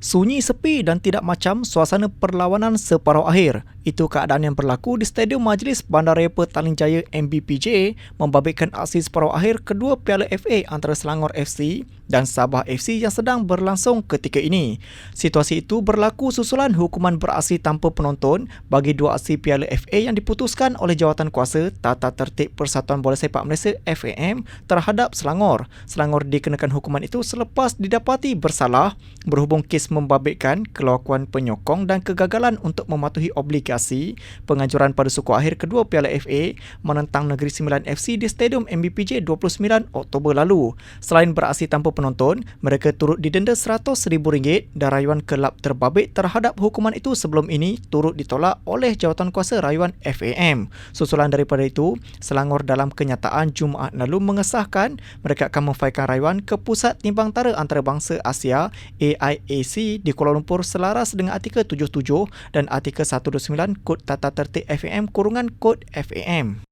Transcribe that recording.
Sunyi sepi dan tidak macam suasana perlawanan separuh akhir. Itu keadaan yang berlaku di Stadium Majlis Bandaraya Petaling Jaya MBPJ membabitkan aksi separuh akhir kedua Piala FA antara Selangor FC dan Sabah FC yang sedang berlangsung ketika ini. Situasi itu berlaku susulan hukuman beraksi tanpa penonton bagi dua aksi Piala FA yang diputuskan oleh Jawatan Kuasa Tata Tertib Persatuan Bola Sepak Malaysia FAM terhadap Selangor. Selangor dikenakan hukuman itu selepas didapati bersalah berhubung kes membabitkan kelakuan penyokong dan kegagalan untuk mematuhi obligasi penganjuran pada suku akhir kedua Piala FA menentang Negeri Sembilan FC di Stadium MBPJ 29 Oktober lalu. Selain beraksi tanpa penonton, mereka turut didenda RM100,000 dan rayuan kelab terbabit terhadap hukuman itu sebelum ini turut ditolak oleh jawatan kuasa rayuan FAM. Susulan daripada itu, Selangor dalam kenyataan Jumaat lalu mengesahkan mereka akan memfailkan rayuan ke Pusat Timbang Tara Antarabangsa Asia AIAC di Kuala Lumpur selaras dengan artikel 77 dan artikel 129 Kod Tata Tertib FAM kurungan Kod FAM.